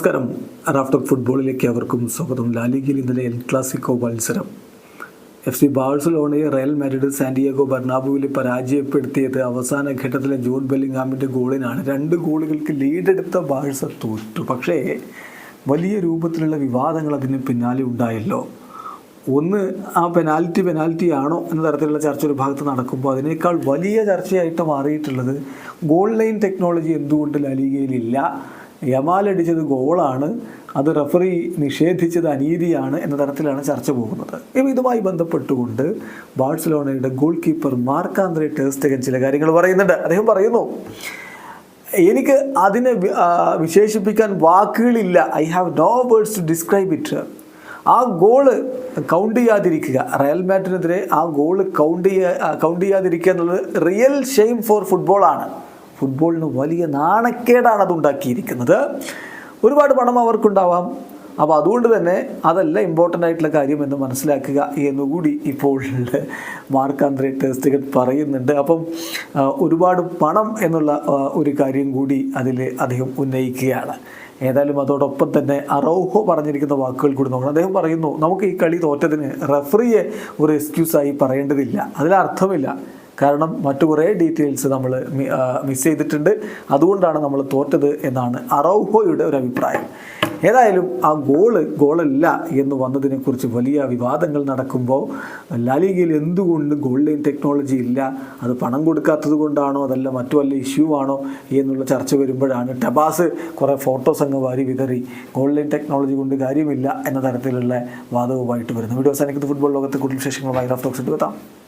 നമസ്കാരം. റാഫ്റ്റർ ഫുട്ബോളിലേക്ക് അവർക്കും സ്വാഗതം. ലാലിഗയിൽ ഇന്നലെ എൽ ക്ലാസിക്കോ മത്സരം. എഫ് സി ബാഴ്സലോണയെ റയൽ മാഡ്രിഡ് സാന്റിയാഗോ ബർണാബുവിൽ പരാജയപ്പെടുത്തിയത് അവസാന ഘട്ടത്തിലെ ജോൺ ബെല്ലിംഗാമിന്റെ ഗോളിനാണ്. രണ്ട് ഗോളുകൾക്ക് ലീഡെടുത്ത ബാഴ്സ തോറ്റു. പക്ഷേ വലിയ രൂപത്തിലുള്ള വിവാദങ്ങൾ അതിന് പിന്നാലെ ഉണ്ടായല്ലോ. ഒന്ന് ആ പെനാൽറ്റി പെനാൽറ്റി ആണോ എന്ന തരത്തിലുള്ള ചർച്ച ഒരു ഭാഗത്ത് നടക്കുമ്പോൾ അതിനേക്കാൾ വലിയ ചർച്ചയായിട്ട് മാറിയിട്ടുള്ളത് ഗോൾ ലൈൻ ടെക്നോളജി എന്തുകൊണ്ട് ലലിഗയിലില്ല യമാൽ അടിച്ചത് ഗോളാണ് അത് റഫറി നിഷേധിച്ചത് അനീതിയാണ് എന്ന തരത്തിലാണ് ചർച്ച പോകുന്നത്. ഇതുമായി ബന്ധപ്പെട്ടുകൊണ്ട് ബാഴ്സലോണയുടെ ഗോൾ കീപ്പർ മാർക്കാന്ത്രെ ടേസ്റ്റകൻ ചില കാര്യങ്ങൾ പറയുന്നുണ്ട്. അദ്ദേഹം പറയുന്നു എനിക്ക് അതിനെ വിശേഷിപ്പിക്കാൻ വാക്കുകളില്ല. I have no words to describe it. ആ ഗോൾ കൗണ്ട് ചെയ്യാതിരിക്കുക. റയൽ മാറ്റിനെതിരെ ആ ഗോൾ കൗണ്ട് ചെയ്യാ കൗണ്ട് ചെയ്യാതിരിക്കുക എന്നുള്ളത് റിയൽ ഷെയിം ഫോർ ഫുട്ബോളാണ് ഫുട്ബോളിന് വലിയ നാണക്കേടാണ് അതുണ്ടാക്കിയിരിക്കുന്നത്. ഒരുപാട് പണം അവർക്കുണ്ടാവാം. അപ്പോൾ അതുകൊണ്ട് തന്നെ അതല്ല ഇമ്പോർട്ടന്റ് ആയിട്ടുള്ള കാര്യം എന്ന് മനസ്സിലാക്കുക എന്നുകൂടി ഇപ്പോൾ മാർക്കാന്ത്രി ടെസ്റ്റുകൾ പറയുന്നുണ്ട്. അപ്പം ഒരുപാട് പണം എന്നുള്ള ഒരു കാര്യം കൂടി അതിൽ അദ്ദേഹം ഉന്നയിക്കുകയാണ്. ഏതായാലും അതോടൊപ്പം തന്നെ അറൗഹോ പറഞ്ഞിരിക്കുന്ന വാക്കുകൾ കൂടി നോക്കണം അദ്ദേഹം പറയുന്നു നമുക്ക് ഈ കളി തോറ്റതിന് റഫറിയെ ഒരു എക്സ്ക്യൂസായി പറയേണ്ടതില്ല. അതിലർത്ഥമില്ല. കാരണം മറ്റു കുറേ ഡീറ്റെയിൽസ് നമ്മൾ മിസ് ചെയ്തിട്ടുണ്ട്. അതുകൊണ്ടാണ് നമ്മൾ തോറ്റത് എന്നാണ് അറൗഹോയുടെ ഒരു അഭിപ്രായം. ഏതായാലും ആ ഗോൾ ഗോളല്ല എന്ന് വന്നതിനെക്കുറിച്ച് വലിയ വിവാദങ്ങൾ നടക്കുമ്പോൾ ലാലിഗയിൽ എന്തുകൊണ്ട് ഗോൾ ലൈൻ ടെക്നോളജി ഇല്ല? അത് പണം കൊടുക്കാത്തത് കൊണ്ടാണോ? അതല്ല മറ്റു വല്ല ഇഷ്യൂ ആണോ? എന്നുള്ള ചർച്ച വരുമ്പോഴാണ് ടബാസ് കുറേ ഫോട്ടോസ് അങ്ങ് വാരി വിതറി. ഗോൾ ലൈൻ ടെക്നോളജി കൊണ്ട് കാര്യമില്ല എന്ന തരത്തിലുള്ള വാദവുമായിട്ട് വരുന്നത്. വീഡിയോ അവസാനിക്കുന്നത് ഫുട്ബോൾ ലോകത്തെ കൂടുതൽ വിശേഷങ്ങളുമായി ടോക്സ് എത്താം